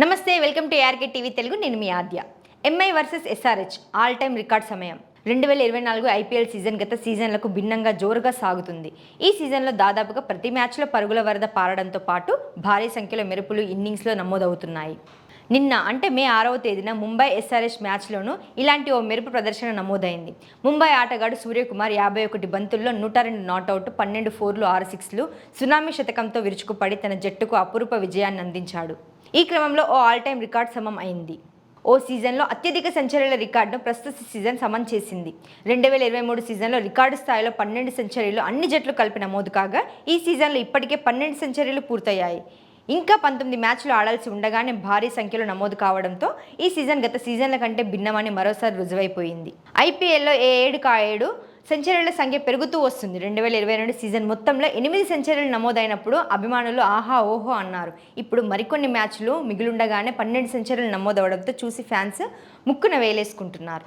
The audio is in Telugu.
నమస్తే welcome to ARK TV Telugu. నేను మీ Aadya. MI versus SRH all time record సమయం. రెండు వేల ఇరవై నాలుగు ఐపీఎల్ సీజన్ గత సీజన్లకు భిన్నంగా జోరుగా సాగుతుంది. ఈ సీజన్లో దాదాపుగా ప్రతి మ్యాచ్లో పరుగుల వరద పారడంతో పాటు భారీ సంఖ్యలో మెరుపులు ఇన్నింగ్స్లో నమోదవుతున్నాయి. నిన్న అంటే మే ఆరవ తేదీన ముంబై ఎస్ఆర్ఎస్ మ్యాచ్లోనూ ఇలాంటి ఓ మెరుపు ప్రదర్శన నమోదైంది. ముంబై ఆటగాడు సూర్యకుమార్ యాభై ఒకటి బంతుల్లో నూట రెండు నాట్అవుట్ పన్నెండు ఫోర్లు ఆరు సిక్స్లు సునామీ శతకంతో విరుచుకుపడి తన జట్టుకు అపురూప విజయాన్ని అందించాడు. ఈ క్రమంలో ఓ ఆల్ టైమ్ రికార్డ్ సమం అయింది. ఓ సీజన్లో అత్యధిక సెంచరీల రికార్డును ప్రస్తుత సీజన్ సమన్ చేసింది. రెండు వేల ఇరవై మూడు సీజన్లో రికార్డు స్థాయిలో పన్నెండు సెంచరీలు అన్ని జట్లు కలిపి నమోదు కాగా ఈ సీజన్లో ఇప్పటికే పన్నెండు సెంచరీలు పూర్తయ్యాయి. ఇంకా పంతొమ్మిది మ్యాచ్లు ఆడాల్సి ఉండగానే భారీ సంఖ్యలో నమోదు కావడంతో ఈ సీజన్ గత సీజన్ల కంటే భిన్నమని మరోసారి రుజువైపోయింది. ఐపీఎల్లో ఏ ఏడు కా ఏడు సెంచరీల సంఖ్య పెరుగుతూ వస్తుంది. రెండు వేల ఇరవై రెండు సీజన్ మొత్తంలో ఎనిమిది సెంచరీలు నమోదైనప్పుడు అభిమానులు ఆహా ఓహో అన్నారు. ఇప్పుడు మరికొన్ని మ్యాచ్లు మిగిలుండగానే పన్నెండు సెంచరీలు నమోదవడంతో చూసి ఫ్యాన్స్ ముక్కున వేలేసుకుంటున్నారు.